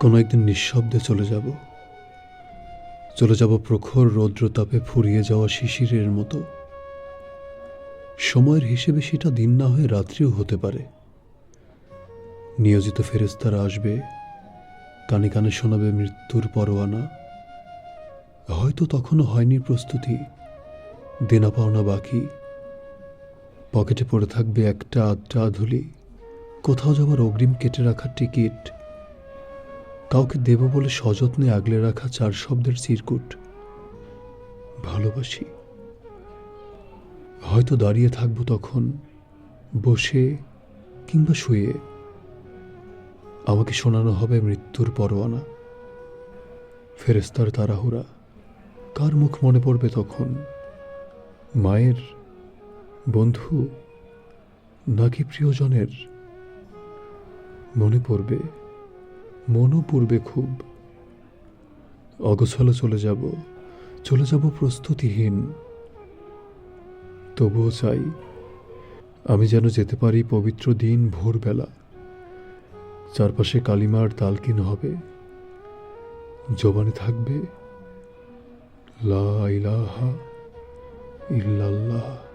কোনো একদিন নিঃশব্দে চলে যাব। চলে যাব প্রখর রৌদ্রতাপে ফুরিয়ে যাওয়া শিশিরের মতো। সময়ের হিসেবে সেটা দিন না হয়ে রাত্রিও হতে পারে। নিয়োজিত ফেরেস্তারা আসবে, কানে কানে শোনাবে মৃত্যুর পরোয়ানা। হয়তো তখনও হয়নি প্রস্তুতি, দেনা পাওনা বাকি। পকেটে পড়ে থাকবে একটা আধটা ধুলি, কোথাও যাওয়ার অগ্রিম কেটে রাখার টিকিট। কাউকে দেব বলে সযত্নে আগলে রাখা চার শব্দের চিরকুট। ভালোবাসি। হয়তো দাঁড়িয়ে থাকব তখন, বসে কিংবা শুয়ে। আমাকে শোনানো হবে মৃত্যুর পরোয়ানা। ফেরেস্তার তাড়াহুড়া। কার মুখ মনে পড়বে তখন? মায়ের? বন্ধু? নাকি প্রিয়জনের? মনে পড়বে। মনও পূর্বে খুব। অগোছালো চলে যাব চলে যাব প্রস্তুতিহীন। তবুও চাই, আমি যেন যেতে পারি পবিত্র দিন ভোরবেলা। চারপাশে কালিমার তালকিন হবে। জবানে থাকবে, লা ইলাহা ইল্লাল্লাহ।